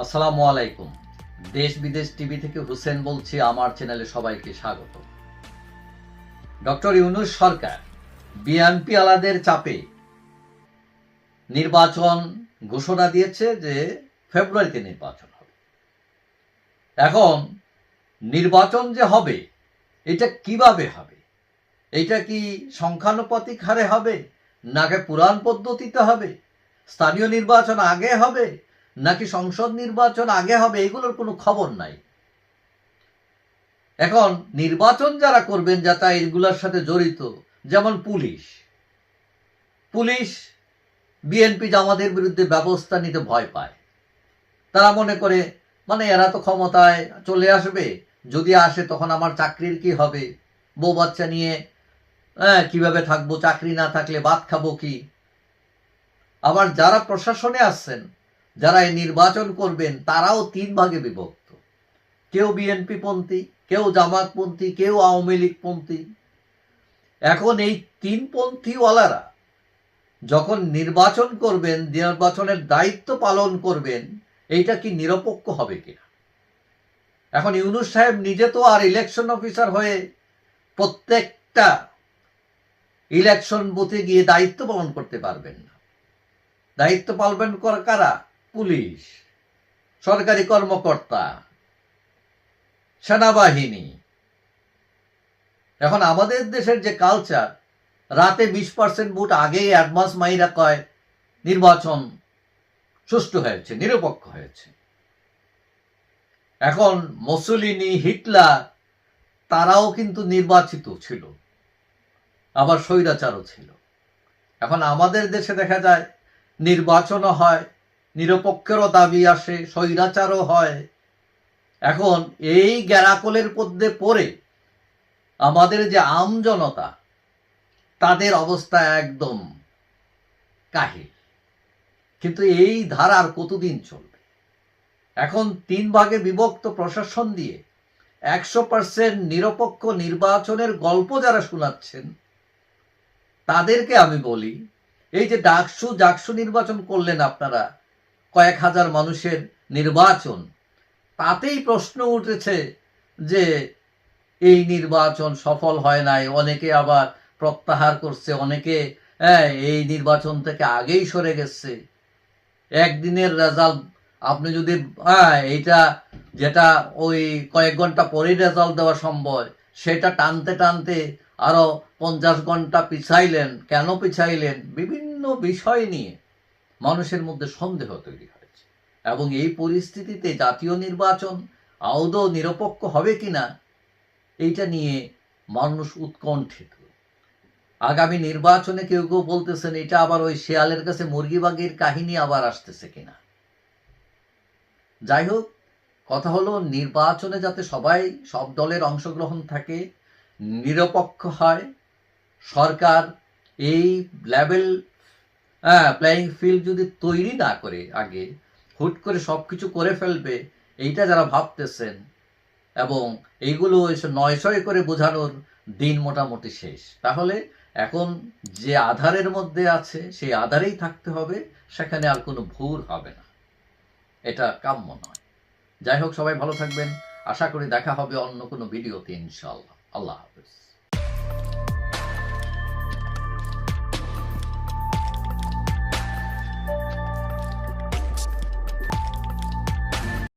আসসালামু আলাইকুম। দেশ বিদেশ টিভি থেকে হুসেন বলছি, আমার চ্যানেলে সবাইকে স্বাগত। ডক্টর ইউনুস সরকার, বিএনপি আলাদের চাপে নির্বাচন ঘোষণা দিয়েছে যে ফেব্রুয়ারিতে নির্বাচন হবে। এখন নির্বাচন যে হবে, এটা কীভাবে হবে? এটা কি সংখ্যানুপাতিক হারে হবে, নাকি পুরাণ পদ্ধতিতে হবে? স্থানীয় নির্বাচন আগে হবে নাকি সংসদ নির্বাচন আগে হবে এগুলোর কোনো খবর নাই। এখন নির্বাচন যারা করবেন যারা সাথে জড়িত, যেমন পুলিশ। পুলিশ বিএনপি জামাতের বিরুদ্ধে ব্যবস্থা নিতে ভয় পায়। তারা মনে করে মানে এরা তো ক্ষমতায় চলে আসবে, যদি আসে তখন আমার চাকরির কি হবে? বউ বাচ্চা নিয়ে হ্যাঁ কীভাবে থাকব? চাকরি না থাকলে ভাত খাব কি? আবার যারা প্রশাসনে আসছেন যারা এই নির্বাচন করবেন, তারাও তিন ভাগে বিভক্ত। কেউ বিএনপি পন্থী, কেউ জামাতপন্থী কেউ আওয়ামী লীগ পন্থী। এখন এই তিন পন্থীওয়ালারা যখন নির্বাচন করবেন, নির্বাচনের দায়িত্ব পালন করবেন, এইটা কি নিরপেক্ষ হবে কিনা? এখন ইউনুস সাহেব নিজে তো আর ইলেকশন অফিসার হয়ে প্রত্যেকটা ইলেকশন বুথে গিয়ে দায়িত্ব পালন করতে পারবেন না। দায়িত্ব করা কারা? পুলিশ, সরকারি কর্মকর্তা, সেনাবাহিনী। এখন আমাদের দেশের যে কালচার রাতে বিশ পার্সেন্ট ভোট আগেই অ্যাডভান্স মাইরা কয়, নির্বাচন সুষ্ঠু হয়েছে, নিরপেক্ষ হয়েছে। এখন মুসলিনি, হিটলার, তারাও কিন্তু নির্বাচিত ছিল, আবার স্বৈরাচারও ছিল। এখন আমাদের দেশে দেখা যায়, নির্বাচনও হয় নিরপেক্ষেরও দাবি আসে, স্বৈরাচারও হয়। এখন এই গ্যারাকলের মধ্যে পড়ে আমাদের যে আমজনতা তাদের অবস্থা একদম কাহিল। কিন্তু এই ধারা আর কতদিন চলবে? এখন তিন ভাগে বিভক্ত প্রশাসন দিয়ে একশো পার্সেন্ট নিরপেক্ষ নির্বাচনের গল্প যারা শোনাচ্ছেন, তাদেরকে আমি বলি, এই যে ডাকসু জাকসু নির্বাচন করলেন আপনারা কয়েক হাজার মানুষের নির্বাচন। তাতেই প্রশ্ন উঠেছে যে এই নির্বাচন সফল হয় নাই, অনেকে আবার প্রত্যাহার করছে, অনেকে হ্যাঁ এই নির্বাচন থেকে আগেই সরে গেছে। একদিনের রেজাল্ট আপনি যদি হ্যাঁ এইটা যেটা ওই কয়েক ঘণ্টা পরেই রেজাল্ট দেওয়া সম্ভব, সেটা টানতে টানতে আরও পঞ্চাশ ঘণ্টা পিছাইলেন, কেন পিছাইলেন? বিভিন্ন বিষয় নিয়ে। মানুষের মধ্যে সন্দেহ তৈরি হয়েছে। এবং এই পরিস্থিতিতে জাতীয় নির্বাচন আদৌ নিরপেক্ষ হবে কিনা, এইটা নিয়ে মানুষ উৎকণ্ঠিত। আগামী নির্বাচনে কেউ কেউ বলতেছেন, এটা আবার ওই শেয়ালের কাছে মুরগি বাগির কাহিনী আবার আসতেছে কিনা? যাই হোক, কথা হলো নির্বাচনে যাতে সবাই, সব দলের অংশগ্রহণ থাকে, নিরপেক্ষ হয়, সরকার এই লেভেল হ্যাঁ প্লেয়িং ফিল্ড যদি তৈরি না করে আগে, হুট করে সব কিছু করে ফেলবে, এইটা যারা ভাবতেছেন, এবং এইগুলো এসে নয়শয় করে বোঝানোর দিন মোটামুটি শেষ। তাহলে এখন যে আধারের মধ্যে আছে, সেই আধারেই থাকতে হবে, সেখানে আর কোনো ভুল হবে না। এটা কাম্য নয়। যাই হোক, সবাই ভালো থাকবেন। আশা করি দেখা হবে অন্য কোনো ভিডিওতে ইনশাল্লাহ আল্লাহ হাফেজ।